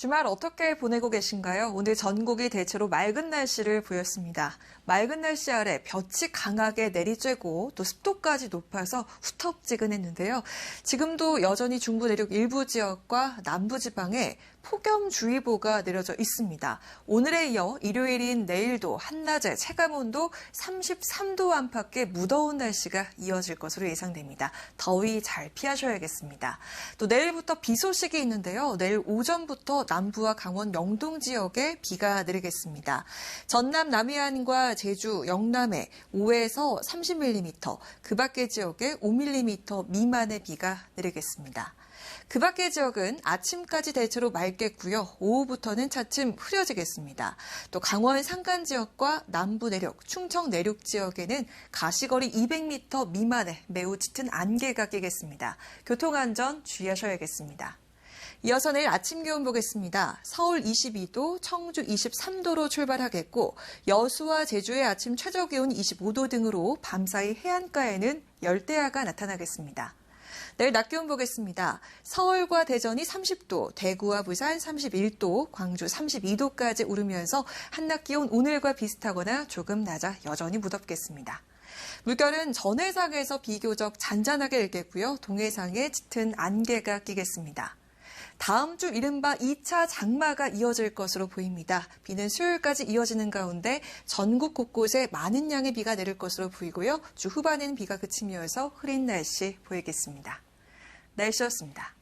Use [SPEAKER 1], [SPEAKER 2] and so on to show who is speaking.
[SPEAKER 1] 주말 어떻게 보내고 계신가요? 오늘 전국이 대체로 맑은 날씨를 보였습니다. 맑은 날씨 아래 볕이 강하게 내리쬐고 또 습도까지 높아서 후텁지근했는데요. 지금도 여전히 중부 내륙 일부 지역과 남부 지방에 폭염주의보가 내려져 있습니다. 오늘에 이어 일요일인 내일도 한낮에 체감온도 33도 안팎의 무더운 날씨가 이어질 것으로 예상됩니다. 더위 잘 피하셔야겠습니다. 또 내일부터 비 소식이 있는데요. 내일 오전부터 남부와 강원 영동 지역에 비가 내리겠습니다. 전남 남해안과 제주, 영남에 5에서 30mm, 그 밖의 지역에 5mm 미만의 비가 내리겠습니다. 그 밖의 지역은 아침까지 대체로 맑겠고요. 오후부터는 차츰 흐려지겠습니다. 또 강원 산간 지역과 남부 내륙, 충청 내륙 지역에는 가시거리 200m 미만의 매우 짙은 안개가 끼겠습니다. 교통안전 주의하셔야겠습니다. 이어서 내일 아침 기온 보겠습니다. 서울 22도, 청주 23도로 출발하겠고 여수와 제주의 아침 최저 기온 25도 등으로 밤사이 해안가에는 열대야가 나타나겠습니다. 내일 낮 기온 보겠습니다. 서울과 대전이 30도, 대구와 부산 31도, 광주 32도까지 오르면서 한낮 기온 오늘과 비슷하거나 조금 낮아 여전히 무덥겠습니다. 물결은 전해상에서 비교적 잔잔하게 일겠고요. 동해상에 짙은 안개가 끼겠습니다. 다음 주 이른바 2차 장마가 이어질 것으로 보입니다. 비는 수요일까지 이어지는 가운데 전국 곳곳에 많은 양의 비가 내릴 것으로 보이고요. 주 후반에는 비가 그치면서 흐린 날씨 보이겠습니다. 날씨였습니다.